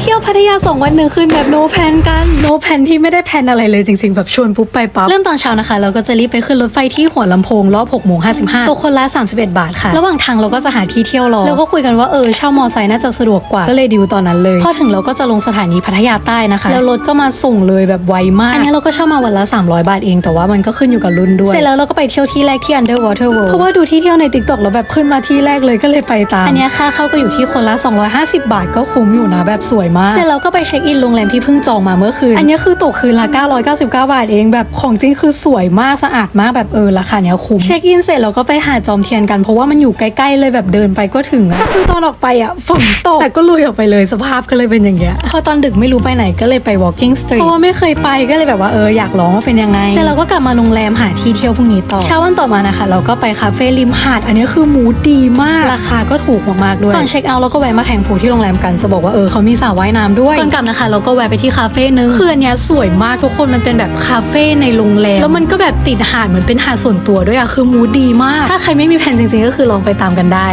เที่ยวพัทยาสองวันหนึ่งคืนแบบโนแพนกันโนแพนที่ไม่ได้แพนอะไรเลยจริงๆ แบบชวนปุ๊บไปปั๊บเริ่มตอนเช้านะคะ เราก็จะรีบไปขึ้นรถไฟที่หัวลำโพงรอบ6โมง55ตกคนละ31 บาทค่ะ ระหว่างทางเราก็จะหาที่เที่ยวรอแล้วก็คุยกันว่าเออเช่ามอไซค์น่าจะสะดวกกว่าก็เลยดิวตอนนั้นเลย พอถึงเราก็จะลงสถานีพัทยาใต้นะคะ แล้วรถก็มาส่งเลยแบบไวมากอันนี้เราก็เช่ามาวันละ 300 บาทเองแต่ว่ามันก็ขึ้นอยู่กับรุ่นด้วยเสร็จแล้วเราก็ไปเที่ยวที่แรกที่ Underwater World เพราะว่าดูที่เที่ยวใน TikTok แล้วแบบขึ้นมาที่แรกเลยก็เลยไปตามอันเนี้ยค่าเข้าก็อยู่ที่คนละ 250 บาทก็คุ้มอยู่นะแบบสวยมาก เสร็จแล้วก็ไปเช็คอินโรงแรมที่เพิ่งจองมาเมื่อคืน อันเนี้ยคือตกคืนละ 999 บาทเองแบบของจริงคือสวยมากสะอาดมากแบบเออราคาเนี้ยคุ้ม เช็คอินเสร็จเราก็ไปหาดจอมเทียนกันเพราะว่ามันอยู่ใกล้ๆเลยแบบเดินไปก็ถึงอะคือตอนออกไปอะฝนตกแต่ก็ลุยออกไปเลยสภาพก็เลยเป็นอย่างเงี้ยพอตอนดึกไม่รู้ไปไหนก็เลยไป walking street เพราะว่าไม่เคยไปก็เลยแบบว่าเอออยากลองว่าเป็นยังไง เสร็จแล้วก็กลับมาโรงแรมหาที่เที่ยวพรุ่งนี้ต่อเช้าวันต่อมานะคะ เราก็ไปคาเฟ่ริมหาด อันนี้คือมูดดีมากราคาก็ถูกมากๆด้วยก่อนเช็คเอาท์เราก็แวะมาแทงพูลที่โรงแรมกันจะบอกว่าเออเขามีสระว่ายน้ำด้วยก่อนกลับนะคะ เราก็แวะไปที่คาเฟ่นึงคืออันเนี้ยสวยมากทุกคนมันเป็นแบบคาเฟ่ในโรงแรมแล้วมันก็แบบติดหาดเหมือนเป็นหาดส่วนตัวด้วยอะคือมูดดีมาก ถ้าใครไม่มีแผนจริงๆก็คือลองไปตามกันได้